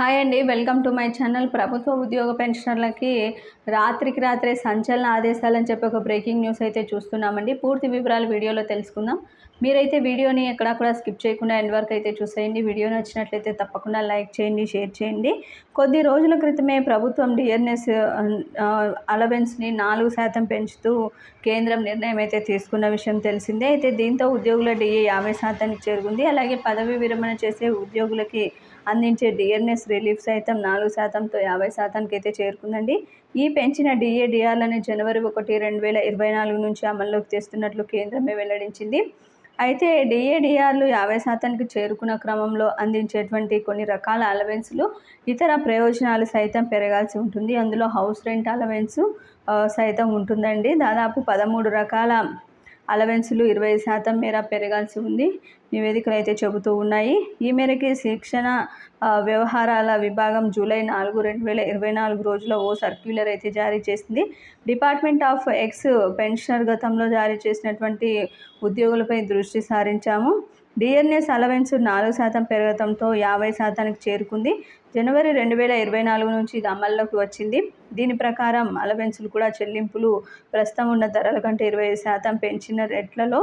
Hi అండి welcome to my channel. ప్రభుత్వ ఉద్యోగ పెన్షనర్లకి రాత్రికి రాత్రే సంచలన ఆదేశాలని చెప్పి ఒక బ్రేకింగ్ న్యూస్ అయితే చూస్తున్నామండి. పూర్తి వివరాలు వీడియోలో తెలుసుకుందాం. మీరైతే వీడియోని ఎక్కడక్కడ కూడా స్కిప్ చేయకుండా ఎండ్ వరకు అయితే చూసేయండి. వీడియో నచ్చినట్లయితే తప్పకుండా లైక్ చేయండి షేర్ చేయండి. కొద్ది రోజుల క్రితమే ప్రభుత్వం డిఎన్ఎస్ అలవెన్స్ని నాలుగు శాతం పెంచుతూ కేంద్రం నిర్ణయం అయితే తీసుకున్న విషయం తెలిసిందే. అయితే దీంతో ఉద్యోగుల డిఏ యాభై శాతానికి చేరుకుంది. అలాగే పదవి విరమణ చేసే ఉద్యోగులకి అందించే డిఎన్ఎస్ రిలీఫ్ సైతం నాలుగు శాతంతో యాభై శాతానికి అయితే చేరుకుందండి. ఈ పెంచిన డిఏడిఆర్లను జనవరి ఒకటి రెండు వేల ఇరవై నాలుగు నుంచి అమల్లోకి తెస్తున్నట్లు కేంద్రమే వెల్లడించింది. అయితే డిఏడిఆర్లు యాభై శాతానికి చేరుకున్న క్రమంలో అందించేటువంటి కొన్ని రకాల అలవెన్స్లు ఇతర ప్రయోజనాలు సైతం పెరగాల్సి ఉంటుంది. అందులో హౌస్ రెంట్ అలవెన్స్ సైతం ఉంటుందండి. దాదాపు పదమూడు రకాల అలవెన్సులు ఇరవై శాతం మేర పెరగాల్సి ఉంది. నివేదికలు అయితే చెబుతూ ఉన్నాయి. ఈ మేరకి శిక్షణ వ్యవహారాల విభాగం జూలై నాలుగు రెండు వేల ఇరవై నాలుగు రోజుల్లో ఓ సర్క్యులర్ అయితే జారీ చేసింది. డిపార్ట్మెంట్ ఆఫ్ ఎక్స్ పెన్షనర్ గతంలో జారీ చేసినటువంటి ఉద్యోగులపై దృష్టి సారించాము. డిఎన్ఎస్ అలవెన్స్ నాలుగు శాతం పెరగడంతో యాభై శాతానికి చేరుకుంది. జనవరి రెండు వేల ఇరవై నాలుగు నుంచి ఇది అమల్లోకి వచ్చింది. దీని ప్రకారం అలవెన్సులు కూడా చెల్లింపులు ప్రస్తుతం ఉన్న ధరల కంటే ఇరవై శాతం పెంచిన రేట్లలో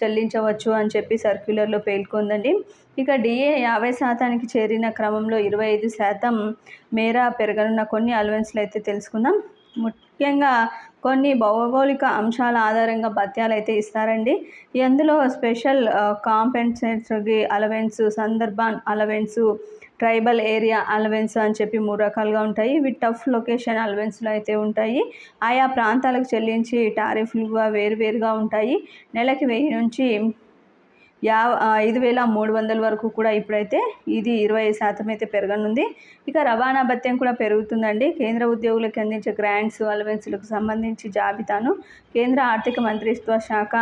చెల్లించవచ్చు అని చెప్పి సర్క్యులర్లో పేర్కొందండి. ఇక డిఏ యాభై శాతానికి చేరిన క్రమంలో ఇరవై ఐదు శాతం మేర పెరగనున్న కొన్ని అలవెన్స్లు అయితే తెలుసుకుందాం. ముఖ్యంగా కొన్ని భౌగోళిక అంశాల ఆధారంగా భత్యాలు అయితే ఇస్తారండి. అందులో స్పెషల్ కాంపెన్సేటరీ అలవెన్స్ సందర్భాన్ అలవెన్సు ట్రైబల్ ఏరియా అలవెన్స్ అని చెప్పి మూడు రకాలుగా ఉంటాయి. ఇవి టఫ్ లొకేషన్ అలవెన్స్లో అయితే ఉంటాయి. ఆయా ప్రాంతాలకు చెల్లించి టారిఫ్లుగా వేరువేరుగా ఉంటాయి. నెలకి వెయ్యి నుంచి యా ఐదు వేల మూడు వందల వరకు కూడా ఇప్పుడైతే ఇది ఇరవై శాతం అయితే పెరగనుంది. ఇక రవాణా భత్యం కూడా పెరుగుతుందండి. కేంద్ర ఉద్యోగులకు అందించే గ్రాంట్స్ అలవెన్స్లకు సంబంధించి జాబితాను కేంద్ర ఆర్థిక మంత్రిత్వ శాఖ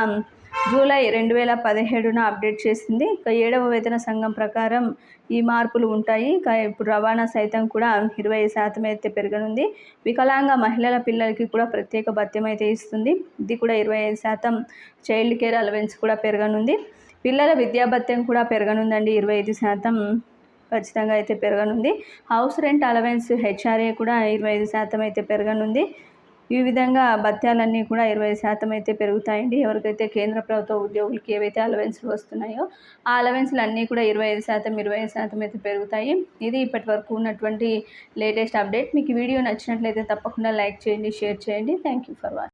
జూలై రెండు వేల పదిహేడున అప్డేట్ చేసింది. ఇక ఏడవ వేతన సంఘం ప్రకారం ఈ మార్పులు ఉంటాయి. ఇక ఇప్పుడు రవాణా సైతం కూడా ఇరవై శాతం అయితే పెరగనుంది. వికలాంగ మహిళల పిల్లలకి కూడా ప్రత్యేక భత్యం అయితే ఇస్తుంది. ఇది కూడా ఇరవై ఐదు శాతం చైల్డ్ కేర్ అలవెన్స్ కూడా పెరగనుంది. పిల్లల విద్యాభత్యం కూడా పెరగనుందండి. ఇరవై ఐదు శాతం ఖచ్చితంగా అయితే పెరగనుంది. హౌస్ రెంట్ అలవెన్స్ హెచ్ఆర్ఏ కూడా ఇరవై ఐదు శాతం అయితే పెరగనుంది. ఈ విధంగా భత్యాలన్నీ కూడా ఇరవై శాతం అయితే పెరుగుతాయండి. ఎవరికైతే కేంద్ర ప్రభుత్వ ఉద్యోగులకి ఏవైతే అలవెన్స్లు వస్తున్నాయో ఆ అలవెన్స్లు అన్నీ కూడా ఇరవై ఐదు శాతం ఇరవై ఐదు శాతం అయితే పెరుగుతాయి. ఇది ఇప్పటి వరకు ఉన్నటువంటి లేటెస్ట్ అప్డేట్. మీకు వీడియో నచ్చినట్లయితే తప్పకుండా లైక్ చేయండి షేర్ చేయండి. Thank you for watching